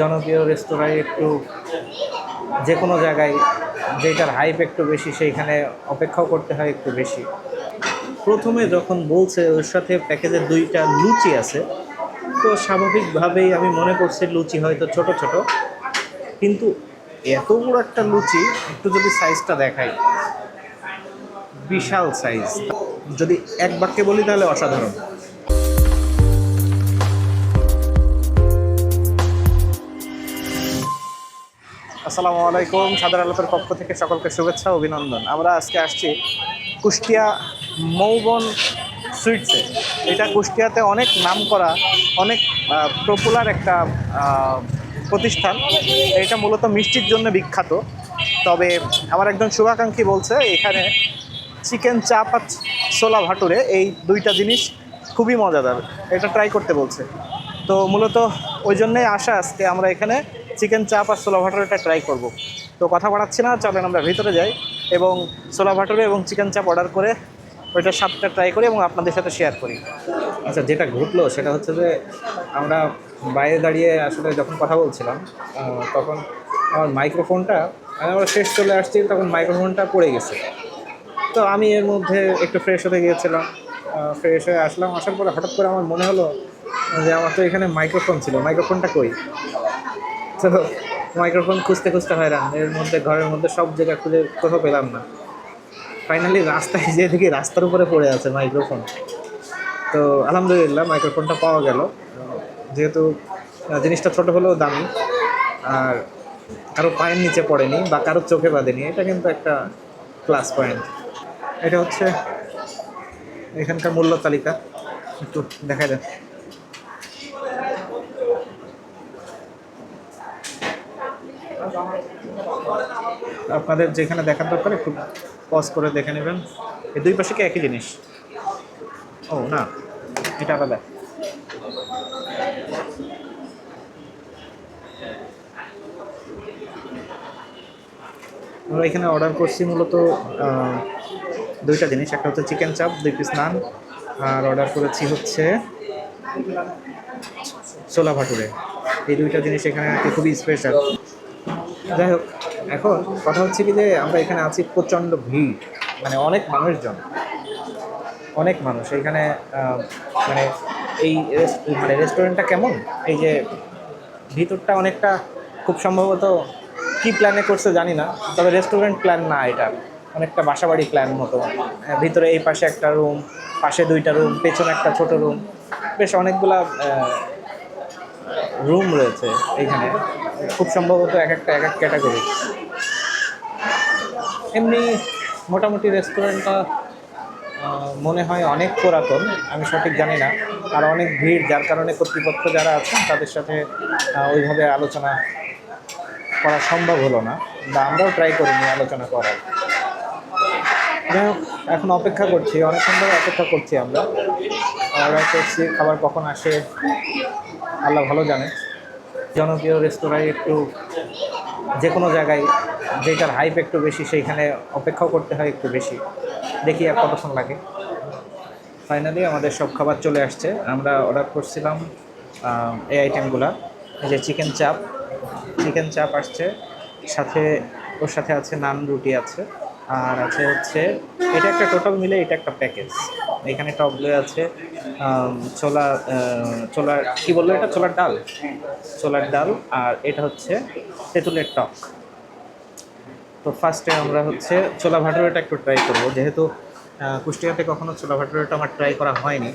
জনপ্রিয় রেস্তোরাঁয় একটু যে কোনো জায়গায় যেটার হাইপ একটু বেশি, সেইখানে অপেক্ষাও করতে হয় একটু বেশি। প্রথমে যখন বলছে ওর সাথে প্যাকেজে দুইটা লুচি আছে, তো স্বাভাবিকভাবেই আমি মনে করছি লুচি হয়তো ছোট ছোট, কিন্তু এত বড় একটা লুচি, একটু যদি সাইজটা দেখাই। বিশাল সাইজ যদি এক বাক্যে বলি তাহলে অসাধারণ। আসসালামু আলাইকুম, সাদার আলোতের পক্ষ থেকে সকলকে শুভেচ্ছা, অভিনন্দন। আমরা আজকে আসছি কুষ্টিয়া মৌবন সুইটসে। এটা কুষ্টিয়াতে অনেক নাম করা অনেক পপুলার একটা প্রতিষ্ঠান। এটা মূলত মিষ্টির জন্য বিখ্যাত। তবে আমার একজন শুভাকাঙ্ক্ষী বলছে, এখানে চিকেন চাপ আর ছোলা ভাটুরে, এই দুইটা জিনিস খুবই মজাদার। এটা ট্রাই করতে বলছে। তো মূলত ওই জন্যই আসা আজকে আমরা এখানে। চিকেন চাপ আর ছোলা ভাটুরেটা ট্রাই করব। তো কথা বাড়াচ্ছি না, চলেন আমরা ভিতরে যাই এবং ছোলা ভাটুরে এবং চিকেন চাপ অর্ডার করে ওইটার স্বাদটা ট্রাই করি এবং আপনাদের সাথে শেয়ার করি। আচ্ছা যেটা ঘটলো সেটা হচ্ছে যে আমরা বাইরে দাঁড়িয়ে আসলে যখন কথা বলছিলাম তখন আমার মাইক্রোফোনটা আমরা শেষ চলে আসছি, তখন মাইক্রোফোনটা পড়ে গেছে। তো আমি এর মধ্যে একটু ফ্রেশ হতে গিয়েছিলাম ফ্রেশ হয়ে আসলাম, আসার পরে হঠাৎ করে আমার মনে হলো যে আমার তো এখানে মাইক্রোফোন ছিল মাইক্রোফোনটা কই? তো মাইক্রোফোন খুঁজতে খুঁজতে হয়রান। এর মধ্যে, ঘরের মধ্যে সব জায়গায় খুঁজে কোথাও পেলাম না। ফাইনালি রাস্তায় যেয়ে দেখি রাস্তার উপরে পড়ে আছে মাইক্রোফোন তো আলহামদুলিল্লাহ মাইক্রোফোনটা পাওয়া গেল। যেহেতু জিনিসটা ছোট হলেও দামি। আর কারও পায়ের নিচে পড়েনি বা কারও চোখে বাঁধেনি। এটা কিন্তু একটা প্লাস পয়েন্ট এটা হচ্ছে এখানকার মূল্য তালিকা। একটু দেখা যায় আপনাদের যেখানে দেখার দরকার, একটু পজ করে দেখে নেবেন। এই দুই পাশে কি একই জিনিস? ও, না, এটা আলাদা। আমরা এখানে অর্ডার করছি মূলত দুইটা জিনিস। একটা হচ্ছে চিকেন চাপ দুই পিস নান আর অর্ডার করেছি হচ্ছে ছোলা ভাটুরে। এই দুইটা জিনিস এখানে খুবই স্পেশাল যাই হোক, এখন কথা হচ্ছে কি যে আমরা এখানে আছি প্রচণ্ড ভিড় মানে অনেক মানুষজন। অনেক মানুষ। এখানে মানে এই মানে রেস্টুরেন্টটা কেমন? এই যে ভিতরটা অনেকটা খুব সম্ভবত কি প্ল্যানে করছে জানি না, তবে রেস্টুরেন্ট প্ল্যান না এটা। অনেকটা বাসাবাড়ি প্ল্যান মতো। ভিতরে এই পাশে একটা রুম পাশে দুইটা রুম পেছনে একটা ছোট রুম বেশ অনেকগুলা রুম রয়েছে এখানে। খুব সম্ভবত এক একটা, এক এক ক্যাটাগরি এমনি মোটামুটি রেস্টুরেন্টটা মনে হয় অনেক পুরাতন, আমি সঠিক জানি না। আর অনেক ভিড়, যার কারণে কর্তৃপক্ষ যারা আছেন, তাদের সাথে ওইভাবে আলোচনা করা সম্ভব হলো না। বা আমরাও ট্রাই করিনি আলোচনা করার। যাই হোক, এখন অপেক্ষা করছি। অনেকক্ষণ ধরে অপেক্ষা করছি আমরা। অর্ডার করছি খাবার কখন আসে, আল্লাহ ভালো জানে। জনপ্রিয় রেস্তোরাঁয় একটু যে কোনো জায়গায় যেটার হাইপ একটু বেশি, সেইখানে অপেক্ষাও করতে হয় একটু বেশি। দেখি আর কতক্ষণ লাগে। ফাইনালি আমাদের সব খাবার চলে আসছে। আমরা অর্ডার করছিলাম এই আইটেমগুলো যে চিকেন চাপ চিকেন চাপ আসছে, সাথে ওর সাথে আছে নান রুটি আছে। আর আছে হচ্ছে, এটা একটা টোটাল মিলে এটা একটা প্যাকেজ এখানে টপলে আছে ছোলা ছোলার কী বলল এটা? ছোলার ডাল? ছোলার ডাল আর এটা হচ্ছে তেঁতুলের টক। তো ফার্স্টে আমরা হচ্ছে ছোলা ভাটুরেটা একটু ট্রাই করব। যেহেতু কুষ্টিয়াতে কখনো ছোলা ভাটুরেটা আমার ট্রাই করা হয়নি।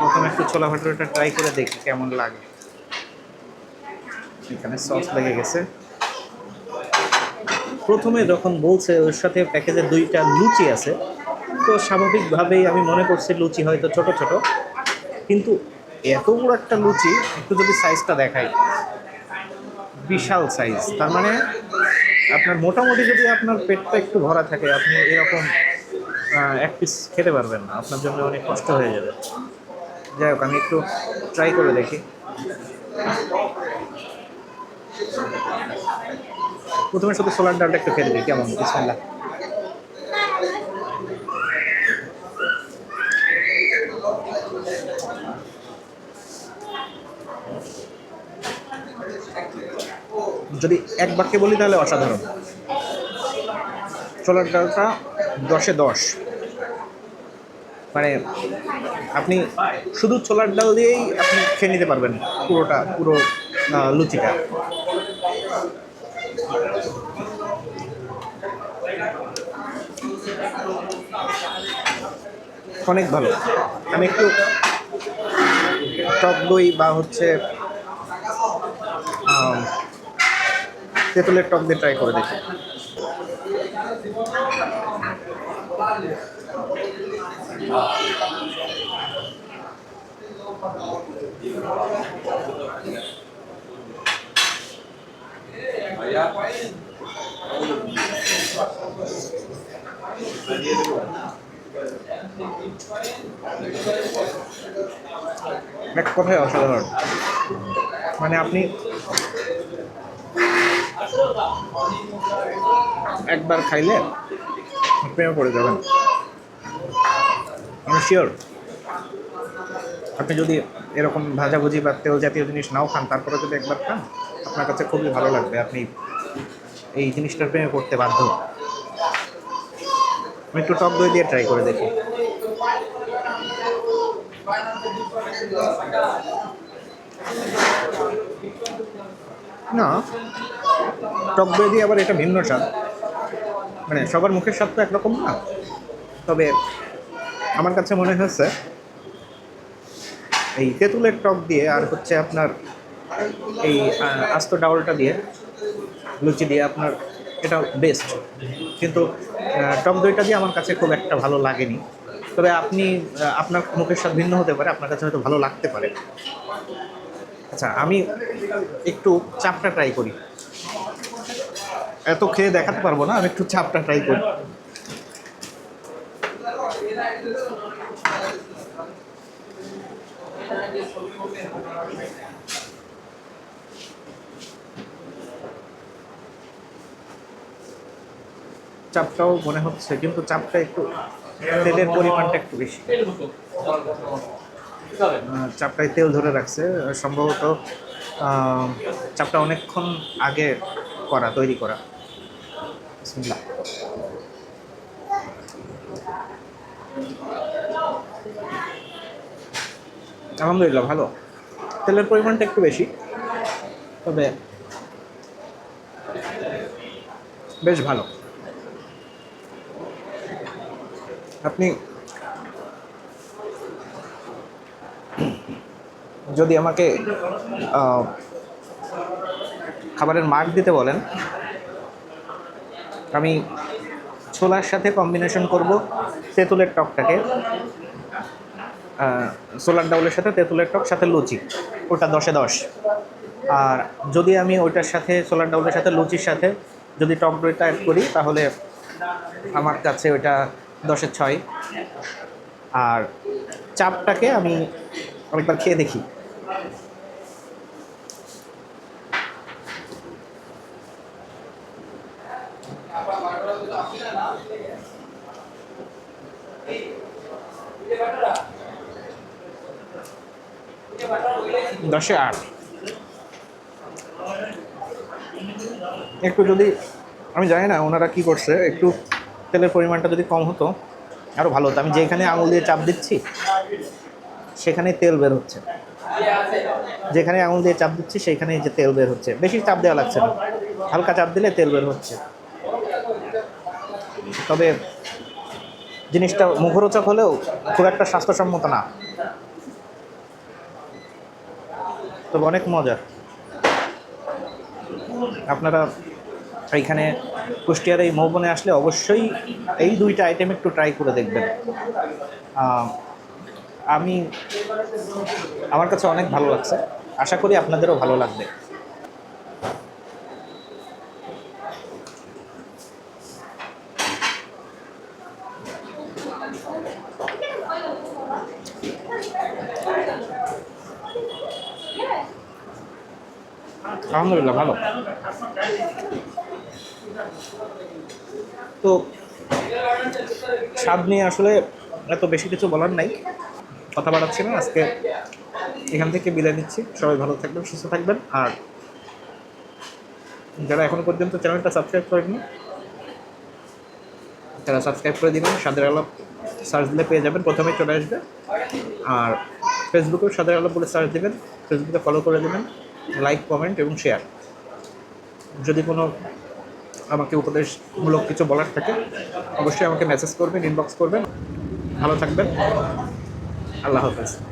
প্রথমে একটু ছোলা ভাটুরেটা ট্রাই করে দেখি কেমন লাগে। এখানে সস লেগে গেছে। প্রথমে যখন বলছে ওর সাথে প্যাকেজে দুইটা লুচি আছে, তো স্বাভাবিকভাবেই আমি মনে করছি লুচি হয়তো ছোট ছোট, কিন্তু এত বড় একটা লুচি, একটু যদি সাইজটা দেখাই। বিশাল সাইজ তার মানে আপনার মোটামুটি যদি আপনার পেটটা একটু ভরা থাকে, আপনি এরকম এক পিস খেতে পারবেন না, আপনার জন্য অনেক কষ্ট হয়ে যাবে। যাই হোক, আমি একটু ট্রাই করে দেখি। প্রথমে শুধু সোলার ডালটা একটু খেতে দিই, কেমন? বিসমিল্লাহ। যদি এক বাক্যে বলি তাহলে অসাধারণ। ছোলার ডালটা দশে দশ। মানে আপনি শুধু ছোলার ডাল দিয়েই আপনি খেয়ে নিতে পারবেন পুরোটা, পুরো লুচিটা। অনেক ভালো। আমি একটু টক দই বা হচ্ছে তেঁতুলের টক দিয়ে ট্রাই করে দেখি। এক কথায় অসাধারণ মানে আপনি একবার খাইলে প্রেমে পড়ে যাবেন। আমি শিওর আপনি যদি এরকম ভাজাভুজি বা তেল জাতীয় জিনিস নাও খান, তারপরে যদি একবার খান, আপনার কাছে খুবই ভালো লাগবে। আপনি এই জিনিসটার প্রেমে পড়তে বাধ্য। আমি একটু টক দই দিয়ে ট্রাই করে দেখি। না, টক দই দিয়ে আবার এটা ভিন্ন স্বাদ। মানে সবার মুখের স্বাদ তো একরকম না। তবে আমার কাছে মনে হয়েছে, এই তেঁতুলের টক দিয়ে আর হচ্ছে আপনার এই আস্ত ডাউলটা দিয়ে, লুচি দিয়ে আপনার এটা বেস্ট কিন্তু টক দইটা দিয়ে আমার কাছে খুব একটা ভালো লাগেনি। তবে আপনি আপনার মুখের স্বাদ ভিন্ন হতে পারে, আপনার কাছে হয়তো ভালো লাগতে পারে। আচ্ছা আমি একটু চাপটা ট্রাই করি। এত খেয়ে দেখাতে পারব না, আমি একটু চাপটা ট্রাই করি। চাপটাও মনে হচ্ছে, কিন্তু চাপটা একটু তেলের পরিমাণটা একটু বেশি। চাপটায় তেল ধরে রাখছে। সম্ভবত চাপটা অনেকক্ষণ আগে করা, তৈরি করা। আলহামদুলিল্লাহ, ভালো। তেলের পরিমাণটা একটু বেশি, তবে বেশ ভালো। আপনি যদি আমাকে খাবারের মার্ক দিতে বলেন, আমি ছোলার সাথে কম্বিনেশন করব তেঁতুলের টকটাকে সোলার ডাউলের সাথে তেঁতুলের টক, সাথে লুচি, ওটা দশে দশ। আর যদি আমি ওইটার সাথে সোলার ডাউলের সাথে লুচির সাথে যদি টক দইটা অ্যাড করি, তাহলে আমার কাছে ওইটা দশে ছয়। আর চাপটাকে আমি আরেকবার খেয়ে দেখি। দশে আট। একটু যদি, আমি জানি না ওনারা কি করছে, একটু তেলের পরিমাণটা যদি কম হতো আরও ভালো হতো। আমি যেখানে আঙুল দিয়ে চাপ দিচ্ছি সেখানে তেল বের হচ্ছে। যেখানে আঙুল দিয়ে চাপ দিচ্ছি সেইখানেই যে তেল বের হচ্ছে। বেশি চাপ দেওয়া লাগছে না। হালকা চাপ দিলে তেল বের হচ্ছে। তবে জিনিসটা মুখরোচক হলেও খুব একটা স্বাস্থ্যসম্মত না। তবে অনেক মজার। আপনারা এইখানে কুষ্টিয়ার এই মৌবনে আসলে অবশ্যই এই দুইটা আইটেম একটু ট্রাই করে দেখবেন। আমি, আমার কাছে অনেক ভালো লাগছে। আশা করি আপনাদেরও ভালো লাগবে। আলহামদুলিল্লাহ ভালো। তো স্বাদ নিয়ে আসলে এত বেশি কিছু বলার নাই। কথা বাড়াচ্ছি না, আজকে এখান থেকে বিদায় নিচ্ছি। সবাই ভালো থাকবেন, সুস্থ থাকবেন, আর যারা এখনও পর্যন্ত চ্যানেলটা সাবস্ক্রাইব করেনি তারা সাবস্ক্রাইব করে দিবেন সাদের আলাপ সার্চ দিলে পেয়ে যাবেন, প্রথমেই চলে আসবে। আর ফেসবুকেও সাদের আলাপ বলে সার্চ দেবেন, ফেসবুকে ফলো করে দেবেন। লাইক কমেন্ট এবং শেয়ার যদি কোনো আমাকে উপদেশমূলক কিছু বলার থাকে, অবশ্যই আমাকে মেসেজ করবেন ইনবক্স করবেন। ভালো থাকবেন। আল্লাহ হাফেজ।